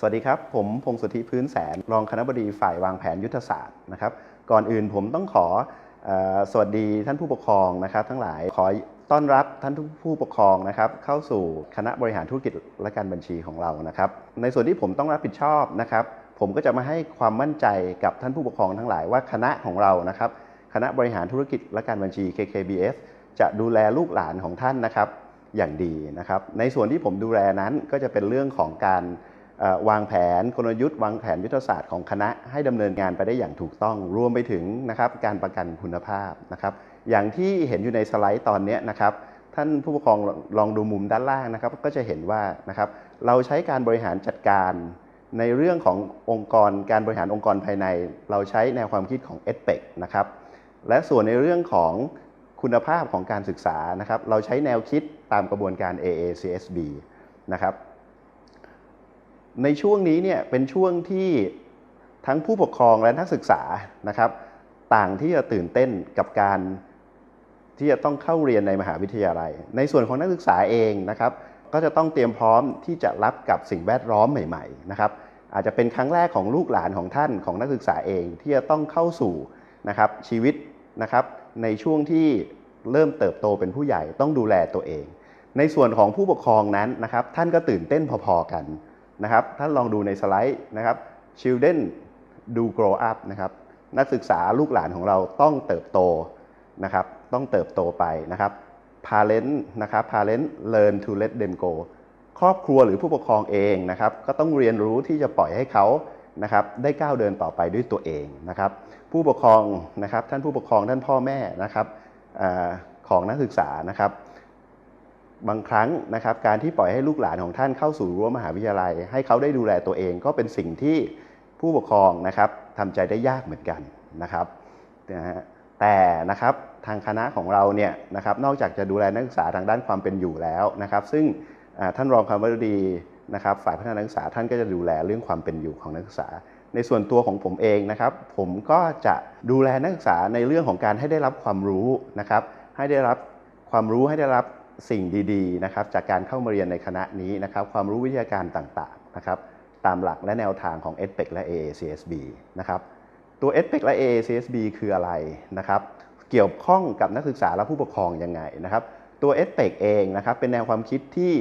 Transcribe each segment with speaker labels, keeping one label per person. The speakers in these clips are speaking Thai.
Speaker 1: สวัสดีครับ ผมพงศธิพื้นแสน รองคณบดีฝ่ายวางแผนยุทธศาสตร์นะครับ ก่อนอื่นผมต้องขออสวัสดีท่านผู้ปกครองนะครับ ทั้งหลายขอต้อนรับท่านผู้ปกครองนะครับ เข้าสู่คณะบริหารธุรกิจและการบัญชีของเรานะครับ ในส่วนที่ผมต้องรับผิดชอบนะครับ ผมก็จะมาให้ความมั่นใจกับท่านผู้ปกครองทั้งหลายว่าคณะของเรานะครับ คณะบริหารธุรกิจและการบัญชี KKBS จะดูแลลูกหลานของท่านนะครับอย่างดีนะครับ ในส่วนที่ผมดูแลนั้นก็จะเป็นเรื่องของการ วางแผนกลยุทธ์ วางแผนยุทธศาสตร์ของคณะให้ดำเนินงานไปได้อย่างถูกต้อง รวมไปถึงนะครับการประกันคุณภาพนะครับ อย่างที่เห็นอยู่ในสไลด์ตอนนี้นะครับ ท่านผู้ปกครองลองดูมุมด้านล่างนะครับ ก็จะเห็นว่านะครับเราใช้การบริหารจัดการ ในเรื่องขององค์กรการบริหารองค์กรภายใน เราใช้แนวความคิดของ e d p e c นะครับและส่วนในเรื่องของคุณภาพของการศึกษานะครับ เราใช้แนวคิดตามกระบวนการ AACSB นะครับ ในช่วงนี้เนี่ยเป็นช่วงที่ทั้งผู้ปกครองและนักศึกษานะครับ ต่างที่จะตื่นเต้นกับการที่จะต้องเข้าเรียนในมหาวิทยาลัย ในส่วนของนักศึกษาเองนะครับ ก็จะต้องเตรียมพร้อมที่จะรับกับสิ่งแวดล้อมใหม่ ๆ นะครับ อาจจะเป็นครั้งแรกของลูกหลานของท่านของนักศึกษาเองที่จะต้องเข้าสู่นะครับชีวิตนะครับในช่วงที่เริ่มเติบโตเป็นผู้ใหญ่ต้องดูแลตัวเอง ในส่วนของผู้ปกครองนั้นนะครับ ท่านก็ตื่นเต้นพอๆกัน นะครับท่านลองดูในสไลด์นะครับ children do grow up นะครับนักศึกษาลูกหลานของเราต้องเติบโตนะครับต้องเติบโตไปนะครับ parent นะครับ parent learn to let them go ครอบครัวหรือผู้ปกครองเองนะครับ ก็ต้องเรียนรู้ที่จะปล่อยให้เขานะครับ ได้ก้าวเดินต่อไปด้วยตัวเองนะครับ ผู้ปกครองนะครับท่านผู้ปกครองท่านพ่อแม่นะครับอของนักศึกษานะครับ บางครั้งนะครับการที่ปล่อยให้ลูกหลานของท่านเข้าสู่รั้วมหาวิทยาลัย ให้เขาได้ดูแลตัวเองก็เป็นสิ่งที่ผู้ปกครองนะครับทำใจได้ยากเหมือนกันนะครับนะฮะแต่นะครับทางคณะของเราเนี่ยนะครับนอกจากจะดูแลนักศึกษาทางด้านความเป็นอยู่แล้วนะครับ ซึ่งท่านรองคำวดีนะครับฝ่ายพัฒนานักศึกษาท่านก็จะดูแลเรื่องความเป็นอยู่ของนักศึกษา ในส่วนตัวของผมเองนะครับ ผมก็จะดูแลนักศึกษาในเรื่องของการให้ได้รับความรู้นะครับ ให้ได้รับความรู้ให้ได้รับ สิ่งดีๆนะครับจากการเข้ามาเรียนในคณะนี้นะครับความรู้วิทยาการต่างๆนะครับตามหลักและแนวทางของ e d p e c และ AACSB นะครับตัว e d p e c และ AACSB คืออะไรนะครับเกี่ยวข้องกับนักศึกษาและผู้ปกครองยังไงนะครับตัว e d p e c เองนะครับเป็นแนวความคิดที่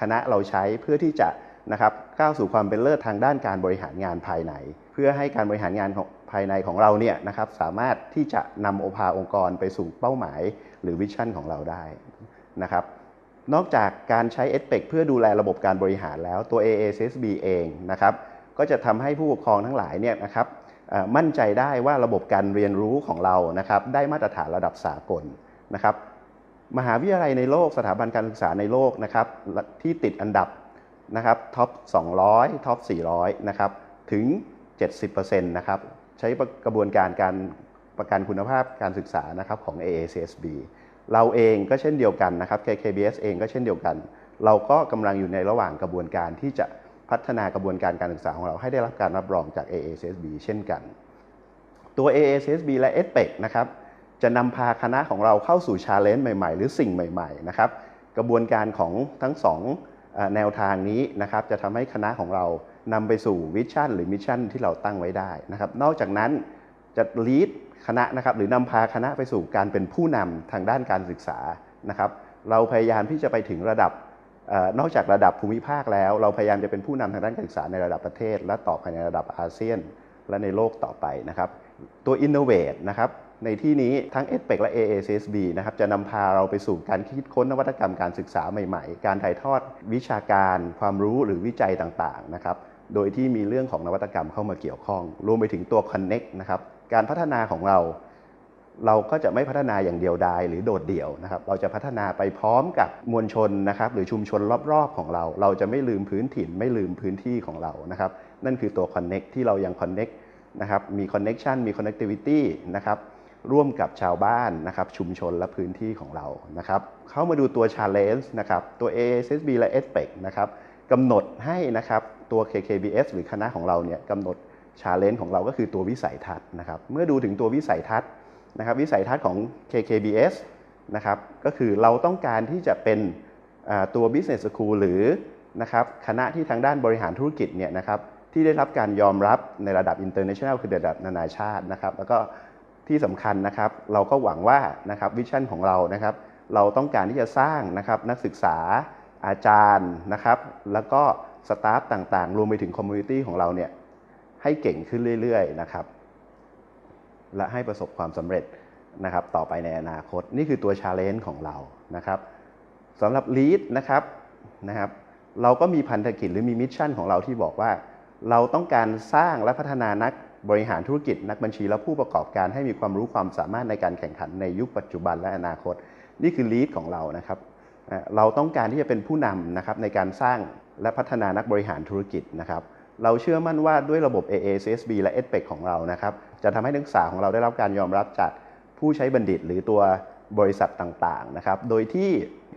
Speaker 1: คณะเราใช้เพื่อที่จะนะครับก้าวสู่ความเป็นเลิศทางด้านการบริหารงานภายใน เพื่อให้การบริหารงานของภายในของเราเนี่ยนะครับสามารถที่จะนำโอภาองค์กรไปสู่เป้าหมาย หรือวิชั่นของเราได้ นะครับ นอกจากการใช้ e d p e c เพื่อดูแลระบบการบริหารแล้วตัว AASB เองนะครับก็จะทำให้ผู้ปกครองทั้งหลายเนี่ยนะครับมั่นใจได้ว่าระบบการเรียนรู้ของเรานะครับได้มาตรฐานระดับสากลนะครับมหาวิทยาลัยในโลกสถาบันการศึกษาในโลกนะครับที่ติดอันดับนะครับท็อป 200 ท็อป 400 นะครับถึง 70%นะครับใช้กระบวนการการประกันคุณภาพการศึกษานะครับของ AACSB เราเองก็เช่นเดียวกันนะครับ KKBS เองก็เช่นเดียวกัน เราก็กำลังอยู่ในระหว่างกระบวนการที่จะพัฒนากระบวนการการศึกษาของเราให้ได้รับการรับรองจาก AACSB เช่นกัน ตัว AACSB และ e d p e c นะครับจะนำพาคณะของเราเข้าสู่ชาเลนจ์ใหม่ ๆ หรือสิ่งใหม่ๆนะครับกระบวนการของทั้งสองแนวทางนี้นะครับจะทำให้คณะของเรานำไปสู่วิชั่นหรือมิชชั่นที่เราตั้งไว้ได้นะครับนอกจากนั้นจะลีด คณะนะครับหรือนำพาคณะไปสู่การเป็นผู้นำทางด้านการศึกษานะครับเราพยายามที่จะไปถึงระดับออนอกจากระดับภูมิภาคแล้ว เราพยายามจะเป็นผู้นำทางด้านการศึกษาในระดับประเทศ และต่อไปในระดับอาเซียน และในโลกต่อไปนะครับตัว Innovate นะครับในที่นี้ทั้ง e d p e c และ AACSB นะครับจะนำพาเราไปสู่การคิดค้นนวัตกรรมการศึกษาใหม่ๆ การถ่ายทอดวิชาการความรู้หรือวิจัยต่างๆนะครับโดยที่มีเรื่องของนวัตกรรมเข้ามาเกี่ยวข้อง รวมไปถึงตัว Connect นะครับ การพัฒนาของเรา เราก็จะไม่พัฒนาอย่างเดียวดายหรือโดดเดี่ยวนะครับ เราจะพัฒนาไปพร้อมกับมวลชนนะครับหรือชุมชนรอบๆของเรา เราจะไม่ลืมพื้นถิ่นไม่ลืมพื้นที่ของเรานะครับ นั่นคือตัว Connect ที่เรายัง Connect นะครับมี Connection มี Connectivity นะครับร่วมกับชาวบ้านนะครับชุมชนและพื้นที่ของเรานะครับเข้ามาดูตัว Challenge นะครับตัว ASSB และ e d p e c นะครับกำหนดให้นะครับตัว KKBS หรือคณะของเราเนี่ยกำหนด Challenge ของเราก็คือตัววิสัยทัศน์นะครับ เมื่อดูถึงตัววิสัยทัศน์นะครับ วิสัยทัศน์ของ KKBS นะครับ ก็คือเราต้องการที่จะเป็นตัว Business School หรือนะครับคณะที่ทางด้านบริหารธุรกิจเนี่ยนะครับที่ได้รับการยอมรับในระดับ international คือระดับนานาชาตินะครับ แล้วก็ที่สำคัญนะครับเราก็หวังว่านะครับวิชั่นของเรานะครับ เราต้องการที่จะสร้างนะครับนักศึกษาอาจารย์นะครับ แล้วก็สตาฟต่างๆ รวมไปถึงคอมมูนิตี้ของเราเนี่ย ให้เก่งขึ้นเรื่อยๆนะครับ และให้ประสบความสำเร็จนะครับ ต่อไปในอนาคตนี่คือตัวชาเลนจ์ของเรานะครับสำหรับ Lead นะครับนะครับ เราก็มีพันธกิจหรือมีมิชชั่นของเราที่บอกว่า เราต้องการสร้างและพัฒนานักบริหารธุรกิจนักบัญชีและผู้ประกอบการให้มีความรู้ความสามารถในการแข่งขันในยุคปัจจุบันและอนาคต นี่คือ Lead ของเรานะครับเราต้องการที่จะเป็นผู้นำนะครับในการสร้างและพัฒนานักบริหารธุรกิจนะครับ เราเชื่อมั่นว่าด้วยระบบ AACSB และ EdPEC ของเรานะครับ จะทำให้นักศึกษาของเราได้รับการยอมรับจากผู้ใช้บัณฑิต หรือตัวบริษัทต่างๆนะครับ โดยที่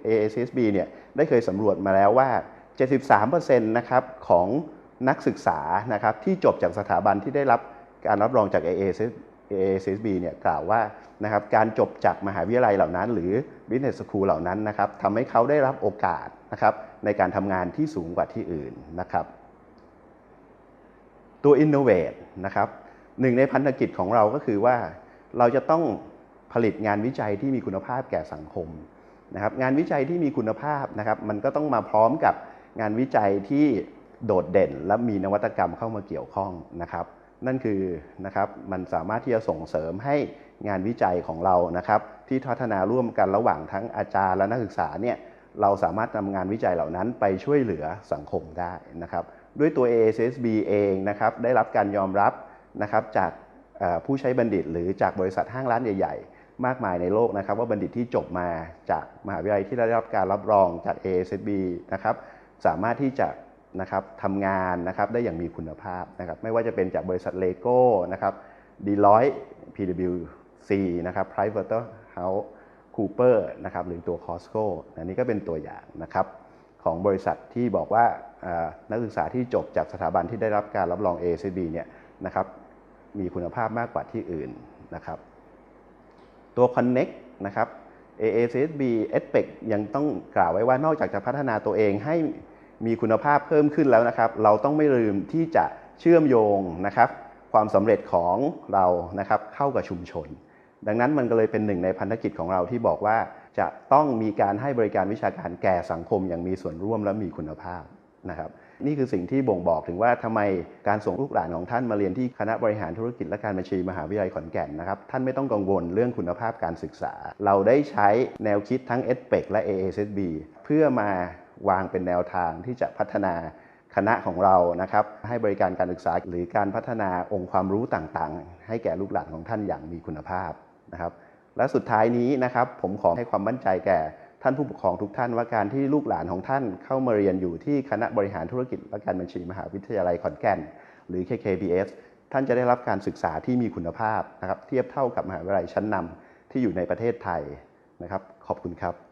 Speaker 1: AACSB เนี่ยได้เคยสำรวจมาแล้วว่า 73%นะครับของนักศึกษานะครับที่จบจากสถาบันที่ได้รับการรับรองจาก AACSB เนี่ยกล่าวว่านะครับการจบจากมหาวิทยาลัยเหล่านั้น หรือ Business School เหล่านั้นนะครับทำให้เขาได้รับโอกาสนะครับในการทำงานที่สูงกว่าที่อื่นนะครับ ตัว innovate นะครับหนึ่งในพันธกิจของเราก็คือว่าเราจะต้องผลิตงานวิจัยที่มีคุณภาพแก่สังคมนะครับงานวิจัยที่มีคุณภาพนะครับมันก็ต้องมาพร้อมกับงานวิจัยที่โดดเด่น และมีนวัตกรรมเข้ามาเกี่ยวข้องนะครับ นั่นคือนะครับมันสามารถที่จะส่งเสริมให้งานวิจัยของเรานะครับที่พัฒนาร่วมกันระหว่างทั้งอาจารย์และนักศึกษาเนี่ยเราสามารถนำงานวิจัยเหล่านั้นไปช่วยเหลือสังคมได้นะครับ ด้วยตัว ASSB เองนะครับได้รับการยอมรับนะครับจากผู้ใช้บัณฑิต หรือจากบริษัทห้างร้านใหญ่ ๆ มากมายในโลกนะครับ ว่าบัณฑิตที่จบมาจากมหาวิทยาลัยที่ได้รับการรับรองจาก ASSB นะครับสามารถที่จะนะครับทำงานนะครับได้อย่างมีคุณภาพนะครับไม่ว่าจะเป็นจากบริษัทเลโก้นะครับดีลอย PwC นะครับ Price House Cooper นะครับหรือตัว Costco อันนี้ก็เป็นตัวอย่างนะครับ ของบริษัทที่บอกว่านักศึกษาที่จบจากสถาบันที่ได้รับการรับรอง A-CB เนี่ยนะครับมีคุณภาพมากกว่าที่อื่นนะครับ ตัว Connect นะครับ AACSB EdPEC ยังต้องกล่าวไว้ว่านอกจากจะพัฒนาตัวเองให้มีคุณภาพเพิ่มขึ้นแล้วนะครับ เราต้องไม่ลืมที่จะเชื่อมโยงนะครับ ความสำเร็จของเรานะครับเข้ากับชุมชน ดังนั้นมันก็เลยเป็นหนึ่งในพันธกิจของเราที่บอกว่า จะต้องมีการให้บริการวิชาการแก่สังคมอย่างมีส่วนร่วมและมีคุณภาพนะครับนี่คือสิ่งที่บ่งบอกถึงว่าทำไมการส่งลูกหลานของท่านมาเรียนที่คณะบริหารธุรกิจและการบัญชีมหาวิทยาลัยขอนแก่นนะครับ ท่านไม่ต้องกังวลเรื่องคุณภาพการศึกษา เราได้ใช้แนวคิดทั้ง EdPEC และ AASB เพื่อมาวางเป็นแนวทางที่จะพัฒนาคณะของเรานะครับ ให้บริการการศึกษาหรือการพัฒนาองค์ความรู้ต่างๆ ให้แก่ลูกหลานของท่านอย่างมีคุณภาพนะครับ และสุดท้ายนี้นะครับผมขอให้ความมั่นใจแก่ท่านผู้ปกครองทุกท่านว่าการที่ลูกหลานของท่านเข้ามาเรียนอยู่ที่คณะบริหารธุรกิจและการบัญชีมหาวิทยาลัยขอนแก่น หรือ KKBS ท่านจะได้รับการศึกษาที่มีคุณภาพนะครับเทียบเท่ากับมหาวิทยาลัยชั้นนำที่อยู่ในประเทศไทยนะครับ ขอบคุณครับ